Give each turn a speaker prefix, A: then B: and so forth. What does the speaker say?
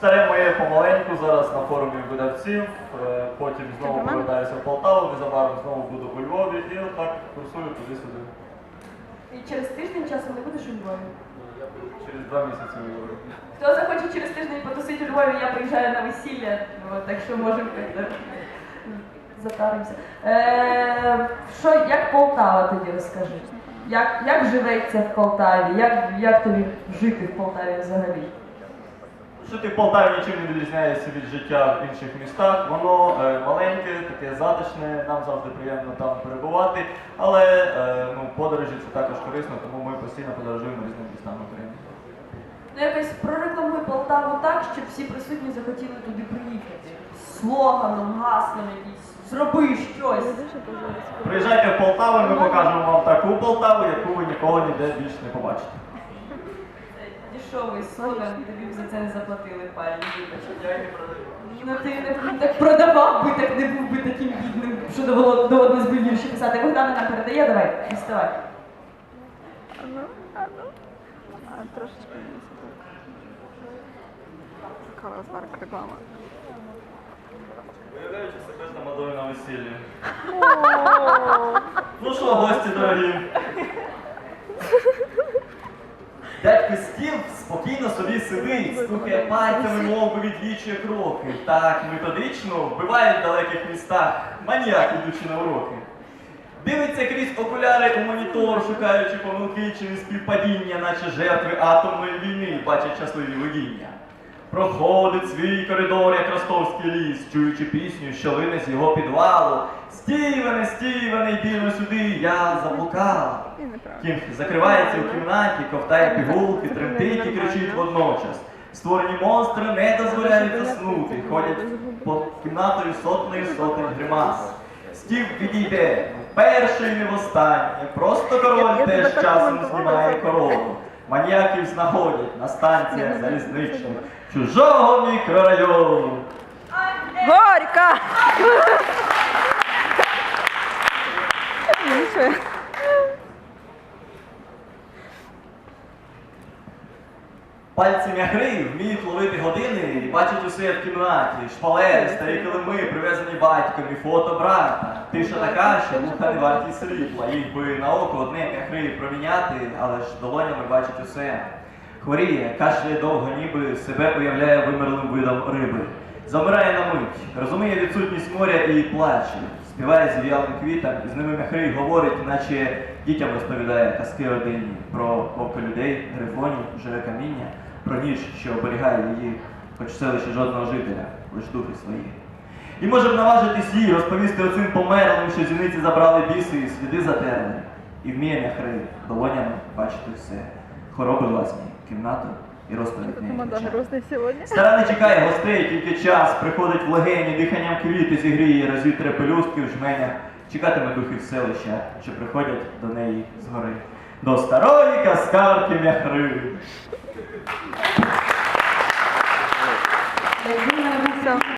A: Старе моє помаленьку зараз на форумі видавців, е, потім знову повертаюся в Полтаву, незабаром знову буду у Львові і отак курсую туди-сюди.
B: І через тиждень часом не будеш у Львові.
A: Через два місяці у Львові.
B: Хто захоче через тиждень потусити у Львові, я приїжджаю на весілля, от, так що можемо затаримося. Е, що, як Полтава тоді розкажи? Як, як живеться в Полтаві? Як, як тобі жити в Полтаві взагалі?
A: Жити в Полтаві нічим не відрізняється від життя в інших містах. Воно е, маленьке, таке затишне, нам завжди приємно там перебувати. Але е, ну, подорожі це також корисно, тому ми постійно подорожуємо різними містами України.
B: Ну якось прорекламуй Полтаву так, щоб всі присутні захотіли туди приїхати. Слоганом, гаслом якийсь. Зроби щось.
A: Приїжджайте в Полтаву, ми покажемо вам таку Полтаву, яку ви ніколи ніде більше не побачите.
B: Це дешевий слоган, тобі б за це не заплатили парень, вибач. Ну ти не так продавав би, так не був би таким бідним, що довело доводилось би вірші писати. Богдана нам передає, давай, діставай.
C: Ану, ану. А, трошечки. Така зварка реклама.
A: Уявляючи себе з тамадою на весіллі. Ну що, гості дорогі? Дядько Стів спокійно собі сидить, стукає пальцями, мов би відлічує кроки. Так методично вбиває в далеких містах, маніяк ідучи на уроки. Дивиться крізь окуляри у монітор, шукаючи помилки чи співпадіння, наче жертви атомної війни, бачать щасливі видіння. Проходить свій коридор, як ростовський ліс, чуючи пісню, що лине з його підвалу. Стівене, Стівене, йди но сюди, я заблукала. Кім закривається у кімнаті, ковтає пігулки, тремтить і кричить водночас. Створені монстри не дозволяють заснути, ходять по кімнатою сотнею сотень гримас. Стів відійде, перший не востаннє, просто король теж часом знімає корону. Маніяків знаходять на станціях залізничних чужого мікрорайону.
C: Горька!
A: Пальці м'ягри вміють ловити години і бачать усе в кімнаті. Шпалери, старі килими, привезені батьком і фото брата. Тиша така, що муха не варті світла. Їх би на око одне м'ягри проміняти, але ж долонями бачить усе. Хворіє, кашляє довго, ніби себе уявляє вимерлим видом риби. Замирає на мить, розуміє відсутність моря і плаче. Співає з в'ялим квітам, і з ними м'яхрий говорить, наче дітям розповідає казки родинні про вовка людей, грифонів, живе каміння, про ніч, що оберігає її, хоч в селищі жодного жителя, лиш духи свої. І може б наважитись їй розповісти оцим померлим, що зіниці забрали біси і сліди затерли. І вміє м'яхри долонями бачити все. Хвороби власні, кімнату і розповідь неї. Стара не чекає гостей, тільки час приходить в легені, диханням квіти зігріє, розвітре пелюстки в жменях, чекатиме духів селища, що приходять до неї згори. До старої каскарки
C: Все.